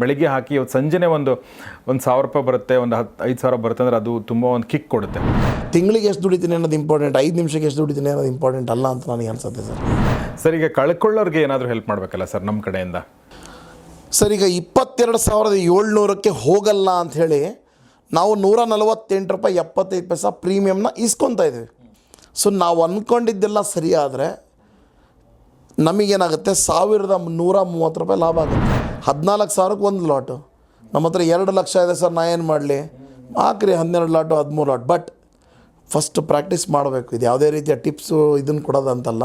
ಬೆಳಿಗ್ಗೆ ಹಾಕಿ ಅವತ್ತು ಸಂಜೆನೆ ಒಂದು ಒಂದು ಸಾವಿರ ರೂಪಾಯಿ ಬರುತ್ತೆ ಒಂದು ಹತ್ತು ಐದು ಸಾವಿರ ಬರುತ್ತೆ ಅಂದರೆ ಅದು ತುಂಬ ಒಂದು ಕಿಕ್ ಕೊಡುತ್ತೆ. ತಿಂಗಳಿಗೆ ಎಷ್ಟು ದುಡಿತೀನಿ ಅನ್ನೋದು ಇಂಪಾರ್ಟೆಂಟ್ ಐದು ನಿಮಿಷಕ್ಕೆ ಎಷ್ಟು ದುಡಿತೀನಿ ಅನ್ನೋದು ಇಂಪಾರ್ಟೆಂಟ್ ಅಲ್ಲ ಅಂತ ನನಗೆ ಅನ್ಸುತ್ತೆ ಸರ್. ಸರ್ ಈಗ ಕಳ್ಕೊಳ್ಳೋರಿಗೆ ಏನಾದರೂ ಹೆಲ್ಪ್ ಮಾಡಬೇಕಲ್ಲ ಸರ್ ನಮ್ಮ ಕಡೆಯಿಂದ? ಸರ್ ಈಗ ಇಪ್ಪತ್ತೆರಡು ಸಾವಿರದ ಏಳ್ನೂರಕ್ಕೆ ಹೋಗಲ್ಲ ಅಂಥೇಳಿ ನಾವು ನೂರ ನಲವತ್ತೆಂಟು ರೂಪಾಯಿ ಎಪ್ಪತ್ತೈದು ಪೈಸಾ ಪ್ರೀಮಿಯಮ್ನ ಇಸ್ಕೊತಾ ಇದ್ದೀವಿ. ಸೊ ನಾವು ಅಂದ್ಕೊಂಡಿದ್ದೆಲ್ಲ ಸರಿಯಾದರೆ ನಮಗೇನಾಗುತ್ತೆ? ಸಾವಿರದ ನೂರ ಮೂವತ್ತು ರೂಪಾಯಿ ಲಾಭ ಆಗುತ್ತೆ. ಹದಿನಾಲ್ಕು ಸಾವಿರಕ್ಕೆ ಒಂದು ಲಾಟು ನಮ್ಮ ಹತ್ರ ಎರಡು ಲಕ್ಷ ಇದೆ ಸರ್, ನಾ ಏನು ಮಾಡಲಿ? ಹಾಕ್ರಿ ಹನ್ನೆರಡು ಲಾಟು ಹದಿಮೂರು ಲಾಟ್ ಬಟ್ ಫಸ್ಟ್ ಪ್ರಾಕ್ಟೀಸ್ ಮಾಡಬೇಕು. ಇದು ಯಾವುದೇ ರೀತಿಯ ಟಿಪ್ಸು ಇದನ್ನು ಕೊಡೋದಂತಲ್ಲ.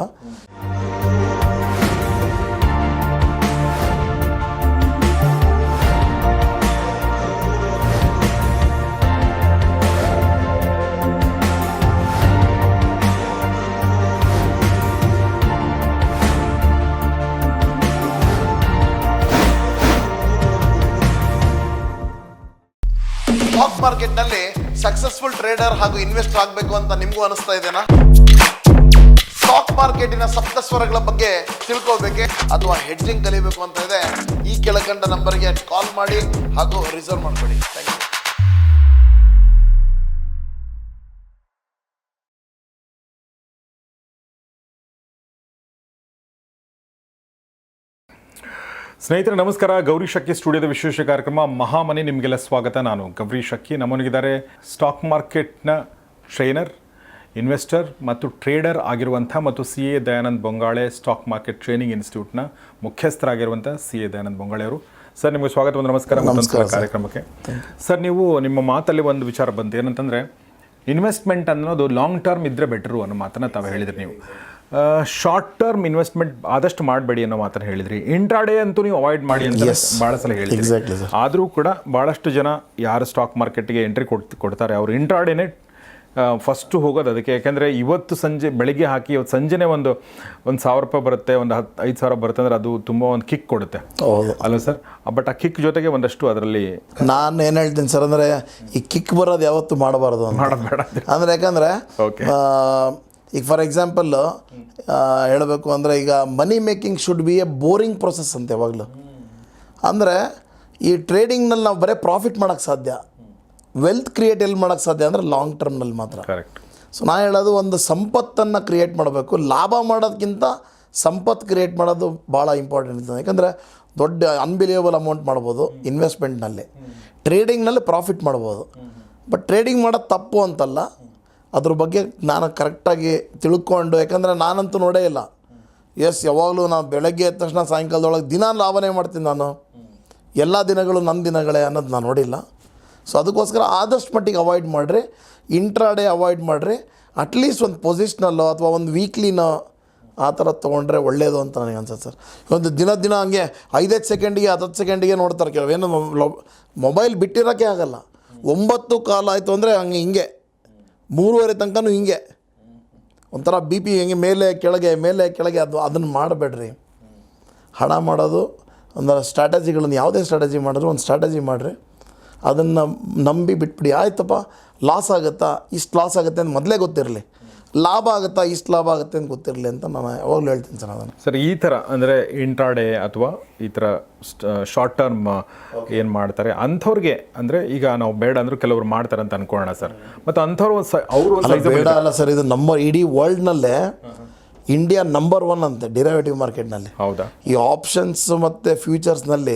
ಟ್ರೇಡರ್ ಹಾಗೂ ಇನ್ವೆಸ್ಟ್ ಆಗಬೇಕು ಅಂತ ನಿಮಗೂ ಅನಿಸ್ತಾ ಇದೆನಾ? ಸ್ಟಾಕ್ ಮಾರ್ಕೆಟಿನ ಸಪ್ತಸ್ವರಗಳ ಬಗ್ಗೆ ತಿಳ್ಕೋಬೇಕೆ ಅಥವಾ ಹೆಡ್ಜಿಂಗ್ ಕಲಿಬೇಕು ಅಂತ ಇದೆ, ಈ ಕೆಳಕಂಡ ನಂಬರ್ಗೆ ಕಾಲ್ ಮಾಡಿ ಹಾಗೂ ರಿಸರ್ವ್ ಮಾಡ್ಕೊಳ್ಳಿ. ಥ್ಯಾಂಕ್ ಯು ಸ್ನೇಹಿತರೆ ನಮಸ್ಕಾರ. ಗೌರಿ ಶಕ್ಕಿ ಸ್ಟುಡಿಯೋದ ವಿಶೇಷ ಕಾರ್ಯಕ್ರಮ ಮಹಾಮನೆ. ನಿಮಗೆಲ್ಲ ಸ್ವಾಗತ. ನಾನು ಗೌರಿ ಶಕ್ಕಿ ನಮ್ಮನಿಗಿದ್ದಾರೆ ಸ್ಟಾಕ್ ಮಾರ್ಕೆಟ್ನ ಟ್ರೈನರ್ ಇನ್ವೆಸ್ಟರ್ ಮತ್ತು ಟ್ರೇಡರ್ ಆಗಿರುವಂಥ ಮತ್ತು C A Dayanand Bongale stock market training ಇನ್ಸ್ಟಿಟ್ಯೂಟ್ನ ಮುಖ್ಯಸ್ಥರಾಗಿರುವಂಥ ಸಿ ಎ ದಯಾನಂದ್ ಬೊಂಗಾಳೆ ಅವರು. ಸರ್ ನಿಮಗೆ ಸ್ವಾಗತ. ಒಂದು ನಮಸ್ಕಾರ ನಮಸ್ಕಾರ ಕಾರ್ಯಕ್ರಮಕ್ಕೆ. ಸರ್ ನೀವು ನಿಮ್ಮ ಮಾತಲ್ಲಿ ಒಂದು ವಿಚಾರ ಬಂತು. ಏನಂತಂದರೆ ಇನ್ವೆಸ್ಟ್ಮೆಂಟ್ ಅನ್ನೋದು ಲಾಂಗ್ ಟರ್ಮ್ ಇದ್ದರೆ ಬೆಟರು ಅನ್ನೋ ಮಾತನ್ನು ತಾವು ಹೇಳಿದ್ರಿ ನೀವು. ಶಾರ್ಟ್ ಟರ್ಮ್ ಇನ್ವೆಸ್ಟ್ಮೆಂಟ್ ಆದಷ್ಟು ಮಾಡಬೇಡಿ ಅನ್ನೋ ಮಾತ್ರ ಹೇಳಿದ್ರಿ. ಇಂಟ್ರಾಡೇ ಅಂತೂ ನೀವು ಅವಾಯ್ಡ್ ಮಾಡಿ ಅಂತ ಭಾಳ ಸಲ ಹೇಳಿದ್ರಿ. ಆದರೂ ಕೂಡ ಭಾಳಷ್ಟು ಜನ ಯಾರು ಸ್ಟಾಕ್ ಮಾರ್ಕೆಟ್ಗೆ ಎಂಟ್ರಿ ಕೊಡ್ ಕೊಡ್ತಾರೆ. ಅವರು ಇಂಟ್ರಾಡೇನೆ ಫಸ್ಟು ಹೋಗೋದು ಅದಕ್ಕೆ. ಯಾಕೆಂದರೆ ಇವತ್ತು ಸಂಜೆ ಬೆಳಗ್ಗೆ ಹಾಕಿ ಇವತ್ತು ಸಂಜೆನೇ ಒಂದು ಒಂದು ಸಾವಿರ ರೂಪಾಯಿ ಬರುತ್ತೆ ಒಂದು ಹತ್ತು ಐದು ಸಾವಿರ ಬರುತ್ತೆ ಅಂದರೆ ಅದು ತುಂಬ ಒಂದು ಕಿಕ್ ಕೊಡುತ್ತೆ. ಅಲ್ಲ ಸರ್ ಬಟ್ ಆ ಕಿಕ್ ಜೊತೆಗೆ ಒಂದಷ್ಟು ಅದರಲ್ಲಿ ನಾನು ಏನು ಹೇಳ್ತೀನಿ ಸರ್ ಅಂದರೆ ಈ ಕಿಕ್ ಬರೋದು ಯಾವತ್ತು ಮಾಡಬಾರ್ದು ಅಂತ. ಮಾಡೋದು ಬೇಡ. ಅಂತ. ಅಂದರೆ ಯಾಕಂದರೆ. ಈಗ ಫಾರ್ ಎಕ್ಸಾಂಪಲ್ ಹೇಳಬೇಕು ಅಂದರೆ ಈಗ money making should be a boring process ಅಂತ ಯಾವಾಗಲೂ. ಅಂದರೆ ಈ ಟ್ರೇಡಿಂಗ್ನಲ್ಲಿ ನಾವು ಬರೀ ಪ್ರಾಫಿಟ್ ಮಾಡೋಕ್ಕೆ ಸಾಧ್ಯ. ವೆಲ್ತ್ ಕ್ರಿಯೇಟ್ ಎಲ್ಲಿ ಮಾಡೋಕ್ಕೆ ಸಾಧ್ಯ ಅಂದರೆ ಲಾಂಗ್ ಟರ್ಮ್ನಲ್ಲಿ ಮಾತ್ರ. ಕರೆಕ್ಟ್ ಸೊ ನಾನು ಹೇಳೋದು ಒಂದು ಸಂಪತ್ತನ್ನು ಕ್ರಿಯೇಟ್ ಮಾಡಬೇಕು. ಲಾಭ ಮಾಡೋದಕ್ಕಿಂತ ಸಂಪತ್ತು ಕ್ರಿಯೇಟ್ ಮಾಡೋದು ಭಾಳ ಇಂಪಾರ್ಟೆಂಟ್ ಇರ್ತದೆ. ಯಾಕಂದರೆ ದೊಡ್ಡ ಅನ್ಬಿಲಿಯೇಬಲ್ ಅಮೌಂಟ್ ಮಾಡ್ಬೋದು ಇನ್ವೆಸ್ಟ್ಮೆಂಟ್ನಲ್ಲಿ ಟ್ರೇಡಿಂಗ್ನಲ್ಲಿ ಪ್ರಾಫಿಟ್ ಮಾಡ್ಬೋದು. ಬಟ್ ಟ್ರೇಡಿಂಗ್ ಮಾಡೋದು ತಪ್ಪು ಅಂತಲ್ಲ. ಅದ್ರ ಬಗ್ಗೆ ನಾನು ಕರೆಕ್ಟಾಗಿ ತಿಳ್ಕೊಂಡು, ಯಾಕಂದರೆ ನಾನಂತೂ ನೋಡೇ ಇಲ್ಲ. ಎಸ್ ಯಾವಾಗಲೂ ನಾನು ಬೆಳಗ್ಗೆ ಎದ್ದ ತಕ್ಷಣ ಸಾಯಂಕಾಲದೊಳಗೆ ದಿನ ಲಾಭನೇ ಮಾಡ್ತೀನಿ ನಾನು. ಎಲ್ಲ ದಿನಗಳು ನನ್ನ ದಿನಗಳೇ ಅನ್ನೋದು ನಾನು ನೋಡಿಲ್ಲ. ಸೊ ಅದಕ್ಕೋಸ್ಕರ ಆದಷ್ಟು ಮಟ್ಟಿಗೆ ಅವಾಯ್ಡ್ ಮಾಡಿರಿ. ಇಂಟ್ರಾಡೇ ಅವಾಯ್ಡ್ ಮಾಡಿರಿ. ಅಟ್ಲೀಸ್ಟ್ ಒಂದು ಪೊಸಿಷ್ನಲ್ಲೋ ಅಥವಾ ಒಂದು ವೀಕ್ಲಿನೋ ಆ ಥರ ತೊಗೊಂಡ್ರೆ ಒಳ್ಳೆಯದು ಅಂತ ನನಗೆ ಅನ್ಸುತ್ತೆ ಸರ್. ಒಂದು ದಿನ ದಿನ ಹಂಗೆ ಐದೈದು ಸೆಕೆಂಡಿಗೆ ಹತ್ತು ಸೆಕೆಂಡಿಗೆ ನೋಡ್ತಾರೆ ಕೆಲವೇನು ಮೊಬೈಲ್ ಬಿಟ್ಟಿರೋಕ್ಕೆ ಆಗಲ್ಲ. ಒಂಬತ್ತು ಕಾಲ ಆಯಿತು ಅಂದರೆ ಹಂಗೆ ಹಿಂಗೆ. ಮೂರುವರೆ ತನಕನೂ ಹಿಂಗೆ. ಒಂಥರ ಬಿ ಪಿ ಹೆಂಗೆ ಮೇಲೆ, ಕೆಳಗೆ ಮೇಲೆ, ಕೆಳಗೆ ಅದು ಅದನ್ನು ಮಾಡಬೇಡ್ರಿ. ಹಣ ಮಾಡೋದು ಒಂದು ಸ್ಟ್ರಾಟಜಿಗಳನ್ನು ಯಾವುದೇ ಸ್ಟ್ರಾಟಜಿ ಮಾಡಿದ್ರು ಒಂದು ಸ್ಟ್ರಾಟಜಿ ಮಾಡಿರಿ. ಅದನ್ನು ನಂಬಿ ಬಿಟ್ಬಿಡಿ. ಆಯ್ತಪ್ಪ ಲಾಸ್ ಆಗುತ್ತಾ? ಇಷ್ಟು ಲಾಸ್ ಆಗುತ್ತೆ ಅಂತ ಮೊದಲೇ ಗೊತ್ತಿರಲಿ. ಲಾಭ ಆಗುತ್ತಾ ಇಷ್ಟು ಲಾಭ ಆಗುತ್ತೆ ಅಂತ ಗೊತ್ತಿರಲಿ ಅಂತ ನಾನು ಯಾವಾಗಲೂ ಹೇಳ್ತೀನಿ ಸರ್ ಅದನ್ನು. ಸರ್ ಈ ಥರ ಅಂದರೆ ಇಂಟ್ರಾಡೇ ಅಥವಾ ಈ ಥರ ಶಾರ್ಟ್ ಟರ್ಮ್ ಏನು ಮಾಡ್ತಾರೆ ಅಂಥವ್ರಿಗೆ ಅಂದರೆ ಈಗ ನಾವು ಬೇಡ ಅಂದರೂ ಕೆಲವರು ಮಾಡ್ತಾರೆ ಅಂತ ಅನ್ಕೊಳ್ಳೋಣ ಸರ್. ಮತ್ತು ಅಂಥವ್ರು ಅವರು ಬೇಡ ಅಲ್ಲ ಸರ್ ಇದು ನಮ್ಮ ಇಡೀ ವರ್ಲ್ಡ್ನಲ್ಲೇ ಇಂಡಿಯಾ ನಂಬರ್ ಒನ್ ಅಂತೆ ಡಿರೈವೇಟಿವ್ ಮಾರ್ಕೆಟ್ನಲ್ಲಿ ಹೌದಾ? ಈ ಆಪ್ಷನ್ಸ್ ಮತ್ತು ಫ್ಯೂಚರ್ಸ್ನಲ್ಲಿ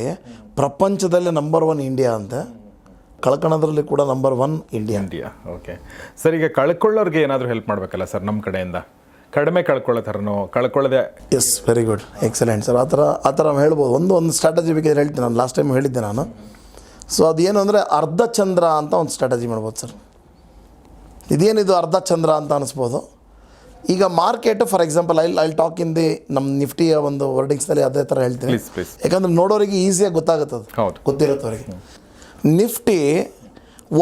ಪ್ರಪಂಚದಲ್ಲೇ ನಂಬರ್ ಒನ್ ಇಂಡಿಯಾ ಅಂತೆ. ಕಳ್ಕೊಳೋದ್ರಲ್ಲಿ ಕೂಡ number one India India okay sir ಈಗ ಕಳ್ಕೊಳ್ಳೋರಿಗೆ ಏನಾದರೂ ಹೆಲ್ಪ್ ಮಾಡಬೇಕಲ್ಲ ಸರ್ ನಮ್ಮ ಕಡೆಯಿಂದ? ಕಡಿಮೆ ಕಳ್ಕೊಳ್ಳೋ ಥರನೋ ಕಳ್ಕೊಳ್ಳೋದೆ yes very good excellent sir ಆ ಥರ ಆ ಥರ ಹೇಳ್ಬೋದು. ಒಂದು ಒಂದು ಸ್ಟ್ರಾಟಜಿ ಬಗ್ಗೆ ಹೇಳ್ತೀನಿ ನಾನು. ಲಾಸ್ಟ್ ಟೈಮ್ ಹೇಳಿದ್ದೆ ನಾನು. ಸೊ ಅದೇನು ಅಂದರೆ ಅರ್ಧ ಚಂದ್ರ ಅಂತ ಒಂದು ಸ್ಟ್ರಾಟಜಿ ಮಾಡ್ಬೋದು ಸರ್ ಇದೇನಿದು ಅರ್ಧ ಚಂದ್ರ ಅಂತ ಅನಿಸ್ಬೋದು. ಈಗ market for example I I talk in the ನಮ್ಮ ನಿಫ್ಟಿಯ ಒಂದು ವರ್ಡಿಂಗ್ಸ್ನಲ್ಲಿ ಅದೇ ಥರ ಹೇಳ್ತೀನಿ. ಯಾಕಂದ್ರೆ ನೋಡೋರಿಗೆ ಈಸಿಯಾಗಿ ಗೊತ್ತಾಗುತ್ತೆ ಅದು ಗೊತ್ತಿರುತ್ತವರಿಗೆ. ನಿಫ್ಟಿ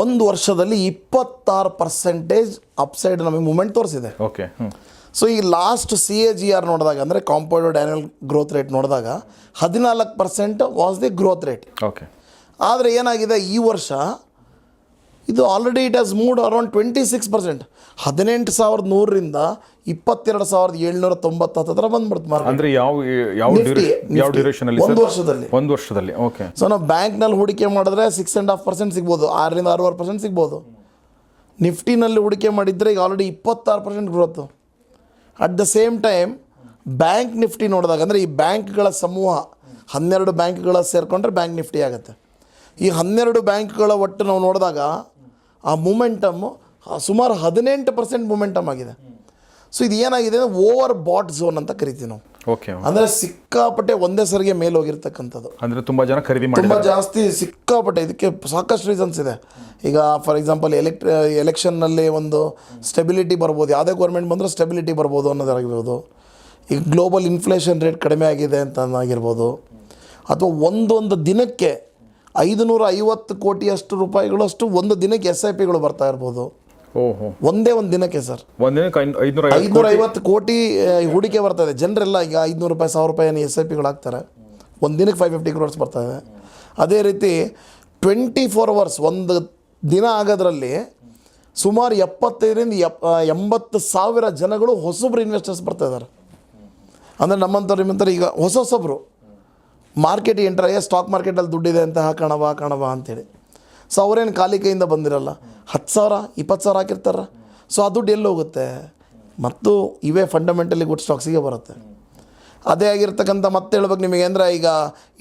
ಒಂದು ವರ್ಷದಲ್ಲಿ ಇಪ್ಪತ್ತಾರು ಪರ್ಸೆಂಟೇಜ್ ಅಪ್ಸೈಡ್ ನಮಗೆ ಮೂಮೆಂಟ್ ತೋರಿಸಿದೆ. ಓಕೆ ಸೊ ಈ last C A G R ನೋಡಿದಾಗ ಅಂದರೆ ಕಾಂಪೌಂಡೆಡ್ ಆ್ಯನ್ಯಲ್ ಗ್ರೋತ್ ರೇಟ್ ನೋಡಿದಾಗ ಹದಿನಾಲ್ಕು percent was the growth rate okay ಆದರೆ ಏನಾಗಿದೆ ಈ ವರ್ಷ ಇದು already it has moved around twenty six percent ಹದಿನೆಂಟು ಸಾವಿರದ ನೂರರಿಂದ ಇಪ್ಪತ್ತೆರಡು ಸಾವಿರದ ಏಳ್ನೂರ ತೊಂಬತ್ತು ಹತ್ರ ಬಂದ್ಬಿಡ್ತು ಮಾರ್ಕೆಟ್ ಅಂದ್ರೆ ಯಾವ ಯಾವ ಯಾವ Nifty. ಡ್ಯೂರೇಷನ್ ಅಲ್ಲಿ ಒಂದು ವರ್ಷದಲ್ಲಿ. ಒಂದು ವರ್ಷದಲ್ಲಿ ಓಕೆ ಸೊ ನಾವು ಬ್ಯಾಂಕ್ನಲ್ಲಿ ಹೂಡಿಕೆ ಮಾಡಿದ್ರೆ ಸಿಕ್ಸ್ ಆ್ಯಂಡ್ ಹಾಫ್ ಪರ್ಸೆಂಟ್ ಸಿಗ್ಬೋದು ಆರರಿಂದ ಆರೂವರೆ ಪರ್ಸೆಂಟ್ ಸಿಗ್ಬೋದು. ನಿಫ್ಟಿನಲ್ಲಿ ಹೂಡಿಕೆ ಮಾಡಿದರೆ ಈಗ ಆಲ್ರೆಡಿ ಇಪ್ಪತ್ತಾರು percent growth at the same time bank Nifty ನೋಡಿದಾಗ ಅಂದರೆ ಈ ಬ್ಯಾಂಕ್ಗಳ ಸಮೂಹ ಹನ್ನೆರಡು ಬ್ಯಾಂಕ್ಗಳ ಸೇರಿಕೊಂಡ್ರೆ ಬ್ಯಾಂಕ್ ನಿಫ್ಟಿ ಆಗುತ್ತೆ. ಈ ಹನ್ನೆರಡು ಬ್ಯಾಂಕ್ಗಳ ಒಟ್ಟು ನಾವು ನೋಡಿದಾಗ ಆ ಮೂಮೆಂಟಮ್ಮು ಸುಮಾರು ಹದಿನೆಂಟು ಪರ್ಸೆಂಟ್ ಮೂಮೆಂಟಮ್ ಆಗಿದೆ. ಸೊ ಇದು ಏನಾಗಿದೆ ಅಂದರೆ ಓವರ್ ಬಾಟ್ ಝೋನ್ ಅಂತ ಕರಿತೀವಿ ನಾವು. ಓಕೆ ಅಂದರೆ ಸಿಕ್ಕಾಪಟ್ಟೆ ಒಂದೇ ಸರಿಗೆ ಮೇಲೆ ಹೋಗಿರ್ತಕ್ಕಂಥದ್ದು. ಅಂದರೆ ತುಂಬ ಜನ ಖರೀದಿ ತುಂಬ ಜಾಸ್ತಿ ಸಿಕ್ಕಾಪಟ್ಟೆ ಇದಕ್ಕೆ ಸಾಕಷ್ಟು ರೀಸನ್ಸ್ ಇದೆ. ಈಗ ಫಾರ್ ಎಕ್ಸಾಂಪಲ್ ಎಲೆಕ್ಟ್ ಎಲೆಕ್ಷನ್ನಲ್ಲಿ ಒಂದು ಸ್ಟೆಬಿಲಿಟಿ ಬರ್ಬೋದು. ಯಾವುದೇ ಗೌರ್ಮೆಂಟ್ ಬಂದರೂ ಸ್ಟೆಬಿಲಿಟಿ ಬರ್ಬೋದು ಅನ್ನೋದಾಗಿರ್ಬೋದು. ಈಗ ಗ್ಲೋಬಲ್ ಇನ್ಫ್ಲೇಷನ್ ರೇಟ್ ಕಡಿಮೆ ಆಗಿದೆ ಅಂತ ಆಗಿರ್ಬೋದು ಅಥವಾ ಒಂದೊಂದು ದಿನಕ್ಕೆ ಐದುನೂರ ಐವತ್ತು ಕೋಟಿಯಷ್ಟು ರೂಪಾಯಿಗಳಷ್ಟು ಒಂದು ದಿನಕ್ಕೆ ಎಸ್ ಐ ಪಿಗಳು ಬರ್ತಾ ಇರ್ಬೋದು. ಒಂದೇ ಒಂದು ದಿನಕ್ಕೆ ಸರ್. ಐದುನೂರ ಐವತ್ತು ಕೋಟಿ? ಹೂಡಿಕೆ ಹೂಡಿಕೆ ಬರ್ತದೆ. ಜನರೆಲ್ಲ ಈಗ ಐದುನೂರು ರೂಪಾಯಿ ಸಾವಿರ ರೂಪಾಯಿ ಎಸ್ ಐ ಪಿಗಳು ಹಾಕ್ತಾರೆ. ಒಂದು ದಿನಕ್ಕೆ ಫೈವ್ ಫಿಫ್ಟಿ ಕ್ರೋರ್ಸ್ ಇದೆ. ಅದೇ ರೀತಿ ಟ್ವೆಂಟಿ ಫೋರ್ ಅವರ್ಸ್ ಒಂದು ದಿನ ಆಗೋದ್ರಲ್ಲಿ ಸುಮಾರು ಎಪ್ಪತ್ತೈದರಿಂದ ಎಪ್ ಎಂಬತ್ತು ಸಾವಿರ ಜನಗಳು ಹೊಸಬ್ರು ಇನ್ವೆಸ್ಟರ್ಸ್ ಬರ್ತಾ ಇದ್ದಾರೆ. ಅಂದರೆ ನಮ್ಮಂಥವ್ರು ನಿಮ್ಮಂಥವ್ರು ಈಗ ಹೊಸ ಹೊಸಬ್ರು. ಮಾರ್ಕೆಟ್ ಎಂಟರ್ ಆಗಿ ಸ್ಟಾಕ್ ಮಾರ್ಕೆಟಲ್ಲಿ ದುಡ್ಡಿದೆ ಅಂತ ಹಾಕೋಣವಾ ಹಾಕೋಣವಾ ಅಂತೇಳಿ. ಸೊ ಅವರೇನು ಖಾಲಿ ಕೈಯಿಂದ ಬಂದಿರಲ್ಲ. ಹತ್ತು ಸಾವಿರ, ಇಪ್ಪತ್ತು ಸಾವಿರ ಹಾಕಿರ್ತಾರ. ಸೊ ಆ ದುಡ್ಡು ಎಲ್ಲಿ ಹೋಗುತ್ತೆ? ಮತ್ತು ಇವೇ ಫಂಡಮೆಂಟಲಿ ಗುಡ್ ಸ್ಟಾಕ್ಸಿಗೆ ಬರುತ್ತೆ. ಅದೇ ಆಗಿರ್ತಕ್ಕಂಥ ಮತ್ತೆ ಹೇಳ್ಬೇಕು ನಿಮಗೆ ಅಂದರೆ ಈಗ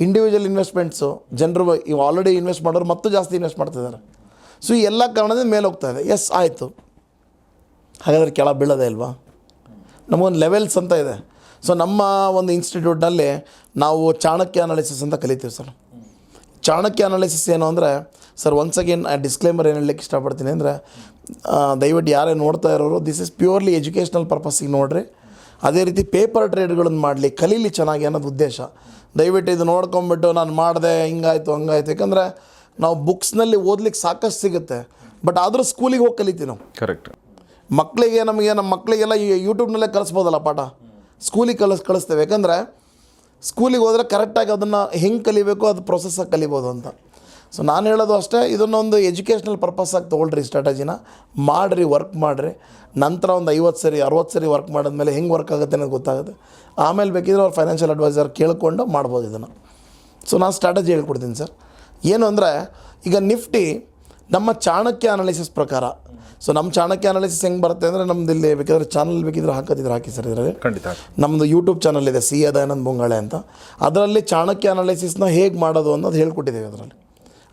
ಇಂಡಿವಿಜುವಲ್ ಇನ್ವೆಸ್ಟ್ಮೆಂಟ್ಸು ಜನರು ಇವು ಆಲ್ರೆಡಿ ಇನ್ವೆಸ್ಟ್ ಮಾಡೋರು ಮತ್ತು ಜಾಸ್ತಿ ಇನ್ವೆಸ್ಟ್ ಮಾಡ್ತಿದ್ದಾರೆ ಸೊ ಈ ಎಲ್ಲ ಕಾರಣದಿಂದ ಮೇಲೆ ಹೋಗ್ತಾ ಇದೆ. ಎಸ್ ಆಯಿತು. ಹಾಗಾದರೆ ಕೆಳ ಬೀಳೋದೇ ಇಲ್ವಾ? ನಮಗೊಂದು ಲೆವೆಲ್ಸ್ ಅಂತ ಇದೆ. ಸೊ ನಮ್ಮ ಒಂದು ಇನ್ಸ್ಟಿಟ್ಯೂಟ್ನಲ್ಲಿ ನಾವು ಚಾಣಕ್ಯ ಅನಾಲಿಸಿಸ್ ಅಂತ ಕಲಿತೀವಿ ಸರ್. ಚಾಣಕ್ಯ ಅನಾಲಿಸಿಸ್ ಏನು ಅಂದರೆ ಸರ್ ಒನ್ಸ್ ಅಗೇನ್ ಡಿಸ್ಕ್ಲೇಮರ್ ಏನು ಹೇಳಲಿಕ್ಕೆ ಇಷ್ಟಪಡ್ತೀನಿ ಅಂದರೆ ದಯವಿಟ್ಟು ಯಾರೇ ನೋಡ್ತಾ ಇರೋರು ದಿಸ್ ಇಸ್ ಪ್ಯೂರ್ಲಿ ಎಜುಕೇಷ್ನಲ್ ಪರ್ಪಸ್ಸಿಗೆ ನೋಡಿರಿ. ಅದೇ ರೀತಿ ಪೇಪರ್ ಟ್ರೇಡ್ಗಳನ್ನು ಮಾಡಲಿ ಕಲೀಲಿ ಚೆನ್ನಾಗಿ ಅನ್ನೋದು ಉದ್ದೇಶ. ದಯವಿಟ್ಟು ಇದು ನೋಡ್ಕೊಂಬಿಟ್ಟು ನಾನು ಮಾಡಿದೆ ಹಿಂಗಾಯಿತು ಹಂಗಾಯ್ತು. ಯಾಕಂದರೆ ನಾವು ಬುಕ್ಸ್ನಲ್ಲಿ ಓದ್ಲಿಕ್ಕೆ ಸಾಕಷ್ಟು ಸಿಗುತ್ತೆ. ಬಟ್ ಆದರೂ ಸ್ಕೂಲಿಗೆ ಹೋಗಿ ಕಲಿತೀವಿ ನಾವು. ಕರೆಕ್ಟ್ ಮಕ್ಕಳಿಗೆ ನಮಗೆ ನಮ್ಮ ಮಕ್ಕಳಿಗೆಲ್ಲ ಯೂಟ್ಯೂಬ್ನಲ್ಲೇ ಕಲಿಸ್ಬೋದಲ್ಲ ಪಾಠ? ಸ್ಕೂಲಿಗೆ ಕಲಿಸ್ ಕಳಿಸ್ತೇವೆ. ಯಾಕಂದರೆ ಸ್ಕೂಲಿಗೆ ಹೋದರೆ ಕರೆಕ್ಟಾಗಿ ಅದನ್ನು ಹೆಂಗೆ ಕಲಿಬೇಕು, ಅದು ಪ್ರೊಸೆಸ್ಸಾಗಿ ಕಲಿಬೋದು ಅಂತ. ಸೊ ನಾನು ಹೇಳೋದು ಅಷ್ಟೇ ಇದನ್ನೊಂದು ಎಜುಕೇಷ್ನಲ್ ಪರ್ಪಸ್ಸಾಗಿ ತೊಗೊಳ್ರಿ ಸ್ಟ್ರಾಟಜಿನ ಮಾಡಿರಿ ವರ್ಕ್ ಮಾಡಿರಿ. ನಂತರ ಒಂದು ಐವತ್ತು ಸರಿ, ಅರವತ್ತು ಸರಿ ವರ್ಕ್ ಮಾಡಿದ್ಮೇಲೆ ಹೆಂಗೆ ವರ್ಕ್ ಆಗುತ್ತೆ ಅನ್ನೋದು ಗೊತ್ತಾಗುತ್ತೆ. ಆಮೇಲೆ ಬೇಕಿದ್ರೆ ಅವ್ರು ಫೈನಾನ್ಷಿಯಲ್ ಅಡ್ವೈಸರ್ ಕೇಳಿಕೊಂಡು ಮಾಡ್ಬೋದು ಇದನ್ನು. ಸೊ ನಾನು ಸ್ಟ್ರಾಟಜಿ ಹೇಳ್ಕೊಡ್ತೀನಿ ಸರ್. ಏನು ಅಂದರೆ, ಈಗ ನಿಫ್ಟಿ ನಮ್ಮ ಚಾಣಕ್ಯ ಅನಾಲಿಸಿಸ್ ಪ್ರಕಾರ. ಸೊ ನಮ್ಮ ಚಾಣಕ್ಯ ಅನಾಲಿಸಿಸ್ ಹೆಂಗೆ ಬರುತ್ತೆ ಅಂದರೆ ನಮ್ದು ಇಲ್ಲಿ ಬೇಕಾದ್ರೆ ಚಾನಲ್ ಬೇಕಿದ್ರೆ ಹಾಕೋದಿದ್ರೆ ಹಾಕಿ ಸರ್ ಇದರಲ್ಲಿ. ಖಂಡಿತ. ನಮ್ಮದು ಯೂಟ್ಯೂಬ್ ಚಾನಲ್ ಇದೆ ಸಿ ದಯಾನಂದ್ ಬೊಂಗಾಳೆ ಅಂತ. ಅದರಲ್ಲಿ ಚಾಣಕ್ಯ ಅನಾಲಿಸಿಸ್ನ ಹೇಗೆ ಮಾಡೋದು ಅನ್ನೋದು ಹೇಳ್ಕೊಟ್ಟಿದ್ದೇವೆ ಅದರಲ್ಲಿ.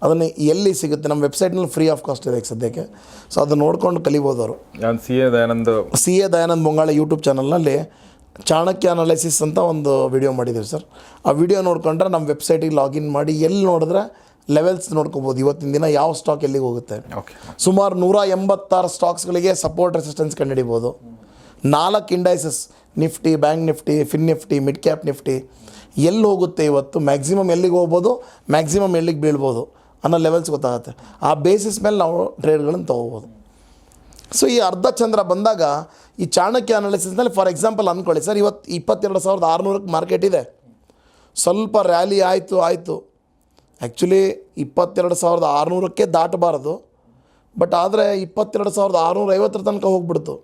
ಅದನ್ನು ಎಲ್ಲಿ ಸಿಗುತ್ತೆ? ನಮ್ಮ ವೆಬ್ಸೈಟ್ನಲ್ಲಿ ಫ್ರೀ ಆಫ್ ಕಾಸ್ಟ್ ಇದೆ ಸದ್ಯಕ್ಕೆ. ಸೊ ಅದು ನೋಡ್ಕೊಂಡು ಕಲಿಬೋದು ಅವರು ನಾನು C A Dayanand C A Dayanand Bongale YouTube ಚಾನಲ್ನಲ್ಲಿ ಚಾಣಕ್ಯ ಅನಾಲಿಸಿಸ್ ಅಂತ ಒಂದು ವಿಡಿಯೋ ಮಾಡಿದ್ದೀವಿ ಸರ್. ಆ ವಿಡಿಯೋ ನೋಡ್ಕೊಂಡ್ರೆ ನಮ್ಮ ವೆಬ್ಸೈಟಿಗೆ ಲಾಗಿನ್ ಮಾಡಿ ಎಲ್ಲಿ ನೋಡಿದ್ರೆ ಲೆವೆಲ್ಸ್ ನೋಡ್ಕೋಬೋದು. ಇವತ್ತಿನ ದಿನ ಯಾವ ಸ್ಟಾಕ್ ಎಲ್ಲಿಗೆ ಹೋಗುತ್ತೆ? ಸುಮಾರು ನೂರ ಎಂಬತ್ತಾರು ಸ್ಟಾಕ್ಸ್ಗಳಿಗೆ ಸಪೋರ್ಟ್ ರೆಸಿಸ್ಟೆನ್ಸ್ ಕಂಡುಹಿಡಿಬೋದು. ನಾಲ್ಕು indices Nifty bank Nifty fin Nifty mid cap Nifty ಎಲ್ಲಿ ಹೋಗುತ್ತೆ ಇವತ್ತು? ಮ್ಯಾಕ್ಸಿಮಮ್ ಎಲ್ಲಿಗೆ ಹೋಗ್ಬೋದು? ಮ್ಯಾಕ್ಸಿಮಮ್ ಎಲ್ಲಿಗೆ ಬೀಳ್ಬೋದು? ಅನ್ನೋ ಲೆವೆಲ್ಸ್ ಗೊತ್ತಾಗುತ್ತೆ. ಆ ಬೇಸಿಸ್ ಮೇಲೆ ನಾವು ಟ್ರೇಡ್ಗಳನ್ನು ತೊಗೋಬೋದು. ಸೊ ಈ ಅರ್ಧ ಚಂದ್ರ ಬಂದಾಗ ಈ ಚಾಣಕ್ಯ ಅನಾಲಿಸಿಸ್ನಲ್ಲಿ ಫಾರ್ ಎಕ್ಸಾಂಪಲ್ ಅಂದ್ಕೊಳ್ಳಿ ಸರ್ ಇವತ್ತು ಇಪ್ಪತ್ತೆರಡು ಸಾವಿರದ ಆರುನೂರಕ್ಕೆ ಮಾರ್ಕೆಟ್ ಇದೆ. ಸ್ವಲ್ಪ ರ್ಯಾಲಿ ಆಯಿತು ಆಯಿತು. ಆ್ಯಕ್ಚುಲಿ ಇಪ್ಪತ್ತೆರಡು ಸಾವಿರದ ಆರುನೂರಕ್ಕೆ ದಾಟಬಾರದು. ಬಟ್ ಆದರೆ ಇಪ್ಪತ್ತೆರಡು ಸಾವಿರದ ಆರುನೂರ ಐವತ್ತರ ತನಕ ಹೋಗ್ಬಿಡ್ತು.